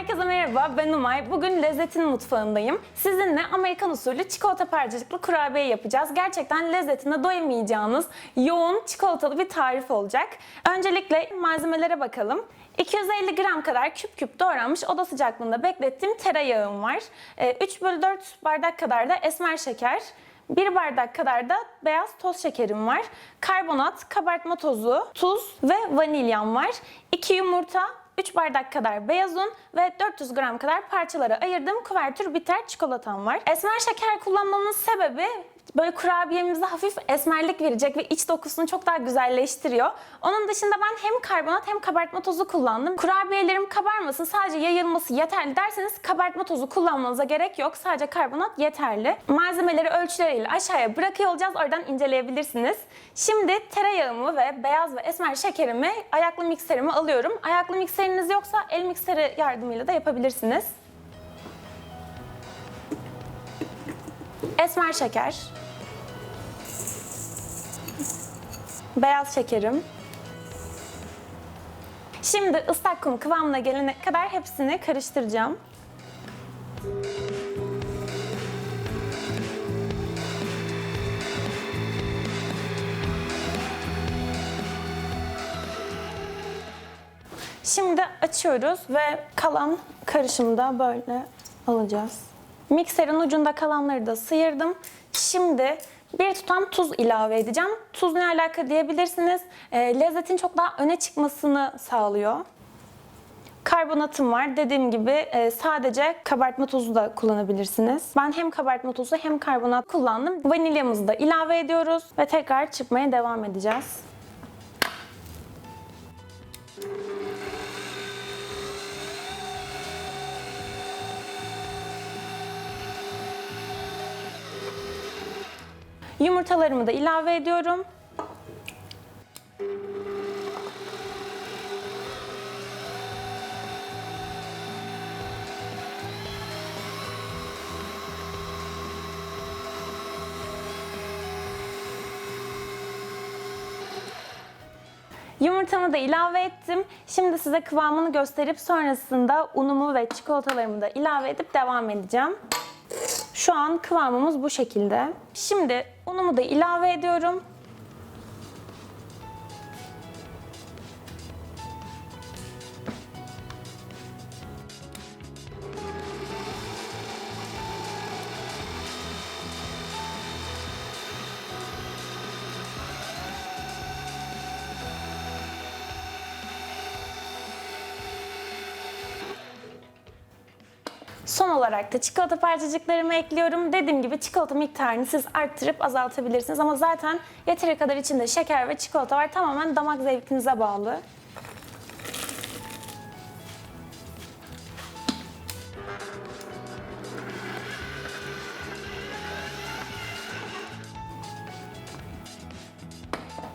Herkese merhaba, ben Umay. Bugün lezzetin mutfağındayım. Sizinle Amerikan usulü çikolata parçacıklı kurabiye yapacağız. Gerçekten lezzetine doyamayacağınız yoğun çikolatalı bir tarif olacak. Öncelikle malzemelere bakalım. 250 gram kadar küp küp doğranmış oda sıcaklığında beklettiğim tereyağım var. Ee, 3 bölü 4 bardak kadar da esmer şeker. 1 bardak kadar da beyaz toz şekerim var. Karbonat, kabartma tozu, tuz ve vanilyam var. 2 yumurta, 3 bardak kadar beyaz un ve 400 gram kadar parçalara ayırdığım kuvertür bitter çikolatam var. Esmer şeker kullanmamın sebebi böyle kurabiyemize hafif esmerlik verecek ve iç dokusunu çok daha güzelleştiriyor. Onun dışında ben hem karbonat hem kabartma tozu kullandım. Kurabiyelerim kabarmasın sadece yayılması yeterli derseniz kabartma tozu kullanmanıza gerek yok. Sadece karbonat yeterli. Malzemeleri ölçüleriyle aşağıya bırakıyor olacağız. Oradan inceleyebilirsiniz. Şimdi tereyağımı ve beyaz ve esmer şekerimi ayaklı mikserime alıyorum. Ayaklı mikseriniz yoksa el mikseri yardımıyla da yapabilirsiniz. Esmer şeker. Beyaz şekerim. Şimdi ıslak kum kıvamına gelene kadar hepsini karıştıracağım. Şimdi açıyoruz ve kalan karışımı da böyle alacağız. Mikserin ucunda kalanları da sıyırdım. Şimdi bir tutam tuz ilave edeceğim. Tuz ne alaka diyebilirsiniz. E, lezzetin çok daha öne çıkmasını sağlıyor. Karbonatım var. Dediğim gibi e, sadece kabartma tozu da kullanabilirsiniz. Ben hem kabartma tozu hem karbonat kullandım. Vanilyamızı da ilave ediyoruz ve tekrar çırpmaya devam edeceğiz. Yumurtalarımı da ilave ediyorum. Yumurtamı da ilave ettim. Şimdi size kıvamını gösterip sonrasında unumu ve çikolatalarımı da ilave edip devam edeceğim. Şu an kıvamımız bu şekilde. Şimdi unumu da ilave ediyorum. Son olarak da çikolata parçacıklarımı ekliyorum. Dediğim gibi çikolata miktarını siz arttırıp azaltabilirsiniz ama zaten yeteri kadar içinde şeker ve çikolata var. Tamamen damak zevkinize bağlı.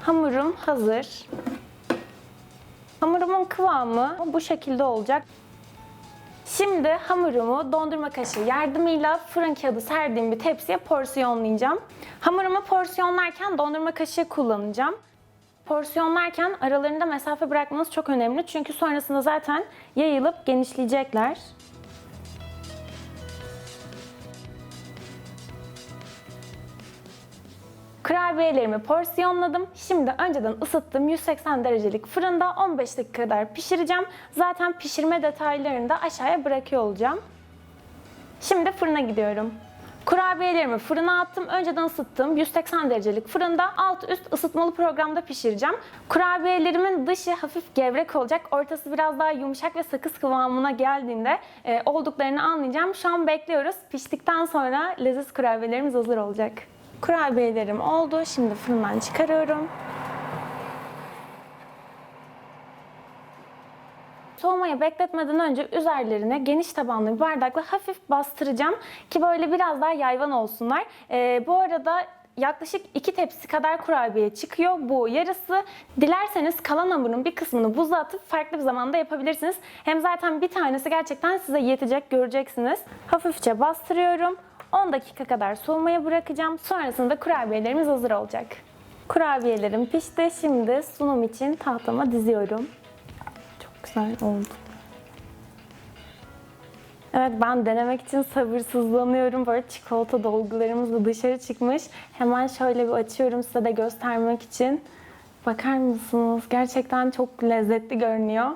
Hamurum hazır. Hamurumun kıvamı bu şekilde olacak. Şimdi hamurumu dondurma kaşığı yardımıyla fırın kağıdı serdiğim bir tepsiye porsiyonlayacağım. Hamurumu porsiyonlarken dondurma kaşığı kullanacağım. Porsiyonlarken aralarında mesafe bırakmanız çok önemli çünkü sonrasında zaten yayılıp genişleyecekler. Kurabiyelerimi porsiyonladım. Şimdi önceden ısıttığım 180 derecelik fırında 15 dakika kadar pişireceğim. Zaten pişirme detaylarını da aşağıya bırakıyor olacağım. Şimdi fırına gidiyorum. Kurabiyelerimi fırına attım. Önceden ısıttığım 180 derecelik fırında alt üst ısıtmalı programda pişireceğim. Kurabiyelerimin dışı hafif gevrek olacak. Ortası biraz daha yumuşak ve sakız kıvamına geldiğinde e, olduklarını anlayacağım. Şu an bekliyoruz. Piştikten sonra leziz kurabiyelerimiz hazır olacak. Kurabiyelerim oldu. Şimdi fırından çıkarıyorum. Soğumaya bekletmeden önce üzerlerine geniş tabanlı bir bardakla hafif bastıracağım ki böyle biraz daha yayvan olsunlar. Ee, bu arada yaklaşık iki tepsi kadar kurabiye çıkıyor. Bu yarısı. Dilerseniz kalan hamurun bir kısmını buza atıp farklı bir zamanda yapabilirsiniz. Hem zaten bir tanesi gerçekten size yetecek göreceksiniz. Hafifçe bastırıyorum. 10 dakika kadar soğumaya bırakacağım. Sonrasında kurabiyelerimiz hazır olacak. Kurabiyelerim pişti. Şimdi sunum için tahtama diziyorum. Çok güzel oldu. Evet ben denemek için sabırsızlanıyorum. Böyle çikolata dolgularımız da dışarı çıkmış. Hemen şöyle bir açıyorum size de göstermek için. Bakar mısınız? Gerçekten çok lezzetli görünüyor.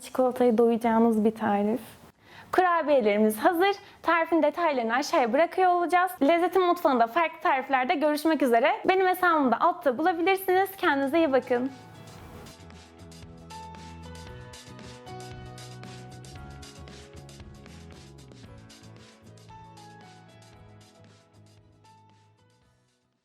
Çikolatayı doyacağınız bir tarif. Kurabiyelerimiz hazır. Tarifin detaylarını aşağıya bırakıyor olacağız. Lezzetin mutfağında farklı tariflerde görüşmek üzere. Benim hesabımda altta bulabilirsiniz. Kendinize iyi bakın.